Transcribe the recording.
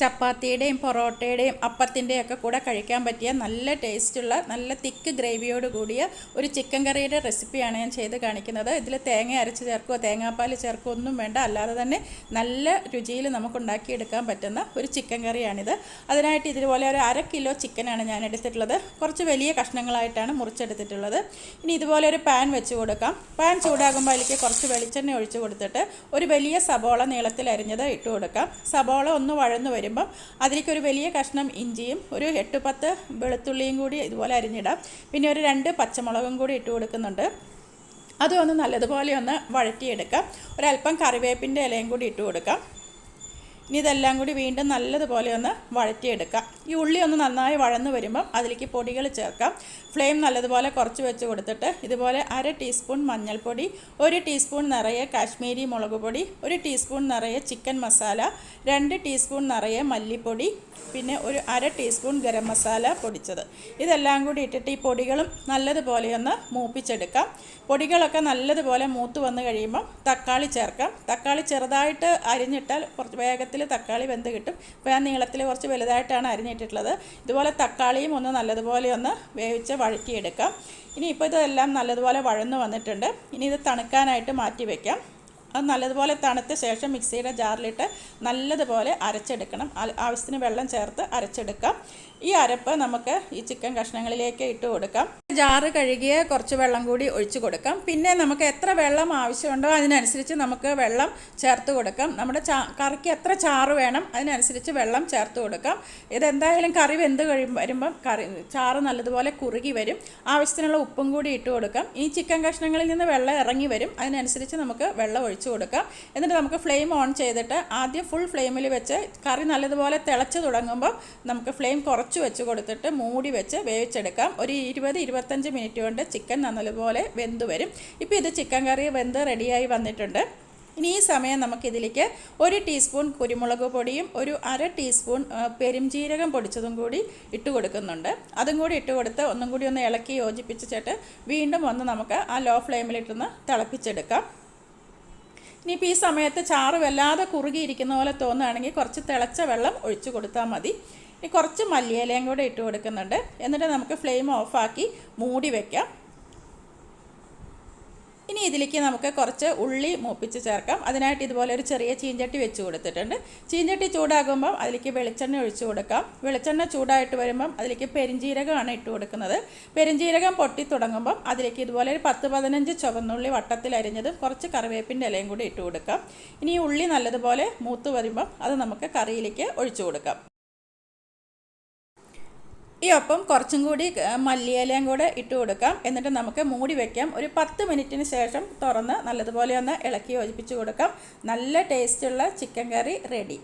ചപ്പാത്തിയുടെയും പൊറോട്ടയുടെയും അപ്പത്തിന്റെയും ഒക്കെ കൂടെ കഴിക്കാൻ പറ്റിയ നല്ല ടേസ്റ്റുള്ള നല്ല തിക്ക് ഗ്രേവിയോട് കൂടിയ ഒരു ചിക്കൻ കറിയുടെ റെസിപ്പിയാണ് ഞാൻ ചെയ്ത് കാണിക്കുന്നത്. ഇതിൽ തേങ്ങ അരച്ച് ചേർക്കുകയോ തേങ്ങാപ്പാൽ ചേർക്കുകയോ ഒന്നും വേണ്ട. അല്ലാതെ തന്നെ നല്ല രുചിയിൽ നമുക്ക് ഉണ്ടാക്കിയെടുക്കാൻ പറ്റുന്ന ഒരു ചിക്കൻ കറിയാണിത്. അതിനായിട്ട് ഇതുപോലെ ഒരു അര കിലോ ചിക്കനാണ് ഞാൻ എടുത്തിട്ടുള്ളത്. കുറച്ച് വലിയ കഷ്ണങ്ങളായിട്ടാണ് മുറിച്ചെടുത്തിട്ടുള്ളത്. ഇനി ഇതുപോലെ ഒരു പാൻ വെച്ച് കൊടുക്കാം. പാൻ ചൂടാകുമ്പോൾ അതിലേക്ക് കുറച്ച് വെളിച്ചെണ്ണ ഒഴിച്ച് കൊടുത്തിട്ട് ഒരു വലിയ സബോള നീളത്തിൽ അരിഞ്ഞത് ഇട്ട് കൊടുക്കാം. സബോള ഒന്ന് വഴന്ന് വരുമ്പം അതിലേക്ക് ഒരു വലിയ കഷ്ണം ഇഞ്ചിയും ഒരു എട്ട് പത്ത് വെളുത്തുള്ളിയും കൂടി ഇതുപോലെ അരിഞ്ഞിടാം. പിന്നെ ഒരു രണ്ട് പച്ചമുളകും കൂടി ഇട്ട് കൊടുക്കുന്നുണ്ട്. അതും ഒന്ന് നല്ലതുപോലെ ഒന്ന് വഴറ്റിയെടുക്കാം. ഒരല്പം കറിവേപ്പിന്റെ ഇലയും കൂടി ഇട്ട് കൊടുക്കാം. ഇനി ഇതെല്ലാം കൂടി വീണ്ടും നല്ലതുപോലെ ഒന്ന് വഴറ്റിയെടുക്കാം. ഈ ഉള്ളി ഒന്ന് നന്നായി വഴന്ന് വരുമ്പം അതിലേക്ക് പൊടികൾ ചേർക്കാം. ഫ്ലെയിം നല്ലതുപോലെ കുറച്ച് വെച്ച് കൊടുത്തിട്ട് ഇതുപോലെ അര ടീസ്പൂൺ മഞ്ഞൾപ്പൊടി ഒരു ടീസ്പൂൺ നിറയെ കാശ്മീരി മുളക് പൊടി ഒരു ടീസ്പൂൺ നിറയെ ചിക്കൻ മസാല രണ്ട് ടീസ്പൂൺ നിറയെ മല്ലിപ്പൊടി പിന്നെ ഒരു അര ടീസ്പൂൺ ഗരം മസാല പൊടിച്ചത്. ഇതെല്ലാം കൂടി ഇട്ടിട്ട് ഈ പൊടികളും നല്ലതുപോലെ ഒന്ന് മൂപ്പിച്ചെടുക്കാം. പൊടികളൊക്കെ നല്ലതുപോലെ മൂത്ത് വന്ന് കഴിയുമ്പം തക്കാളി ചേർക്കാം. തക്കാളി ചെറുതായിട്ട് അരിഞ്ഞിട്ടാൽ കുറച്ച് വേഗത്തിൽ തക്കാളി വെന്ത് കിട്ടും. ഇപ്പോൾ ഞാൻ നീളത്തിൽ കുറച്ച് വലുതായിട്ടാണ് അരിഞ്ഞിട്ടിട്ടുള്ളത്. ഇതുപോലെ തക്കാളിയും ഒന്ന് നല്ലതുപോലെ ഒന്ന് വേവിച്ച് വഴറ്റിയെടുക്കാം. ഇനി ഇപ്പോൾ ഇതെല്ലാം നല്ലതുപോലെ വഴന്ന് വന്നിട്ടുണ്ട്. ഇനി ഇത് തണുക്കാനായിട്ട് മാറ്റി വയ്ക്കാം അത് നല്ലതുപോലെ തണുത്ത ശേഷം മിക്സിയുടെ ജാറിലിട്ട് നല്ലതുപോലെ അരച്ചെടുക്കണം. ആവശ്യത്തിന് വെള്ളം ചേർത്ത് അരച്ചെടുക്കാം. ഈ അരപ്പ് നമുക്ക് ഈ ചിക്കൻ കഷ്ണങ്ങളിലേക്ക് ഇട്ട് കൊടുക്കാം. ജാറ് കഴുകിയ കുറച്ച് വെള്ളം കൂടി ഒഴിച്ചു കൊടുക്കാം. പിന്നെ നമുക്ക് എത്ര വെള്ളം ആവശ്യമുണ്ടോ അതിനനുസരിച്ച് നമുക്ക് വെള്ളം ചേർത്ത് കൊടുക്കാം. നമ്മുടെ കറിക്ക് എത്ര ചാറ് വേണം അതിനനുസരിച്ച് വെള്ളം ചേർത്ത് കൊടുക്കാം. ഇതെന്തായാലും കറി വെന്ത് കഴിയും വരുമ്പം കറി ചാറ് നല്ലതുപോലെ കുറുകി വരും. ആവശ്യത്തിനുള്ള ഉപ്പും കൂടി ഇട്ട് കൊടുക്കാം. ഈ ചിക്കൻ കഷ്ണങ്ങളിൽ നിന്ന് വെള്ളം ഇറങ്ങി വരും. അതിനനുസരിച്ച് നമുക്ക് വെള്ളം ഒഴിച്ചു കൊടുക്കാം. എന്നിട്ട് നമുക്ക് ഫ്ലെയിം ഓൺ ചെയ്തിട്ട് ആദ്യം ഫുൾ ഫ്ലെയിമിൽ വെച്ച് കറി നല്ലതുപോലെ തിളച്ച് തുടങ്ങുമ്പോൾ നമുക്ക് ഫ്ലെയിം കുറച്ച് വെച്ച് കൊടുത്തിട്ട് മൂടി വെച്ച് വേവിച്ചെടുക്കാം. ഒരു ഇരുപത് ഇരുപത്തഞ്ച് മിനിറ്റ് കൊണ്ട് ചിക്കൻ നല്ലതുപോലെ വെന്ത് വരും. ഇപ്പോൾ ഇത് ചിക്കൻ കറി വെന്ത് റെഡിയായി വന്നിട്ടുണ്ട്. ഇനി ഈ സമയം നമുക്കിതിലേക്ക് ഒരു ടീസ്പൂൺ കുരുമുളക് പൊടിയും ഒരു അര ടീസ്പൂൺ പെരുംജീരകം പൊടിച്ചതും കൂടി ഇട്ട് കൊടുക്കുന്നുണ്ട്. അതും കൂടി ഇട്ട് കൊടുത്ത് ഒന്നും കൂടി ഒന്ന് ഇളക്കി യോജിപ്പിച്ചിട്ട് വീണ്ടും ഒന്ന് നമുക്ക് ആ ലോ ഫ്ലെയിമിലിട്ടൊന്ന് തിളപ്പിച്ചെടുക്കാം. ഇനിയിപ്പോൾ ഈ സമയത്ത് ചാറ് വല്ലാതെ കുറുകിയിരിക്കുന്ന പോലെ തോന്നുകയാണെങ്കിൽ കുറച്ച് തിളച്ച വെള്ളം ഒഴിച്ചു കൊടുത്താൽ മതി. ഇനി കുറച്ച് മല്ലിയിലയും കൂടെ ഇട്ട് കൊടുക്കുന്നുണ്ട്. എന്നിട്ട് നമുക്ക് ഫ്ലെയിം ഓഫാക്കി മൂടി വയ്ക്കാം ഇനി ഇതിലേക്ക് നമുക്ക് കുറച്ച് ഉള്ളി മൂപ്പിച്ച് ചേർക്കാം. അതിനായിട്ട് ഇതുപോലെ ഒരു ചെറിയ ചീഞ്ചട്ടി വെച്ച് കൊടുത്തിട്ടുണ്ട്. ചീഞ്ചട്ടി ചൂടാകുമ്പം അതിലേക്ക് വെളിച്ചെണ്ണ ഒഴിച്ചു കൊടുക്കാം. വെളിച്ചെണ്ണ ചൂടായിട്ട് വരുമ്പം അതിലേക്ക് പെരിഞ്ജീരകമാണ് ഇട്ട് കൊടുക്കുന്നത്. പെരിഞ്ജീരകം പൊട്ടി തുടങ്ങുമ്പം അതിലേക്ക് ഇതുപോലെ ഒരു പത്ത് പതിനഞ്ച് ചുവന്നുള്ളി വട്ടത്തിൽ അരിഞ്ഞതും കുറച്ച് കറിവേപ്പിന്റെ ഇലയും കൂടി ഇട്ട് കൊടുക്കാം. ഇനി ഉള്ളി നല്ലതുപോലെ മൂത്ത് വരുമ്പം അത് നമുക്ക് കറിയിലേക്ക് ഒഴിച്ചു കൊടുക്കാം. ഈ ഒപ്പം കുറച്ചും കൂടി മല്ലിയിലയും കൂടെ ഇട്ട് കൊടുക്കാം. എന്നിട്ട് നമുക്ക് മൂടി വെക്കാം. ഒരു പത്ത് മിനിറ്റിന് ശേഷം തുറന്ന് നല്ലതുപോലെ ഒന്ന് ഇളക്കി യോജിപ്പിച്ച് കൊടുക്കാം. നല്ല ടേസ്റ്റുള്ള ചിക്കൻ കറി റെഡി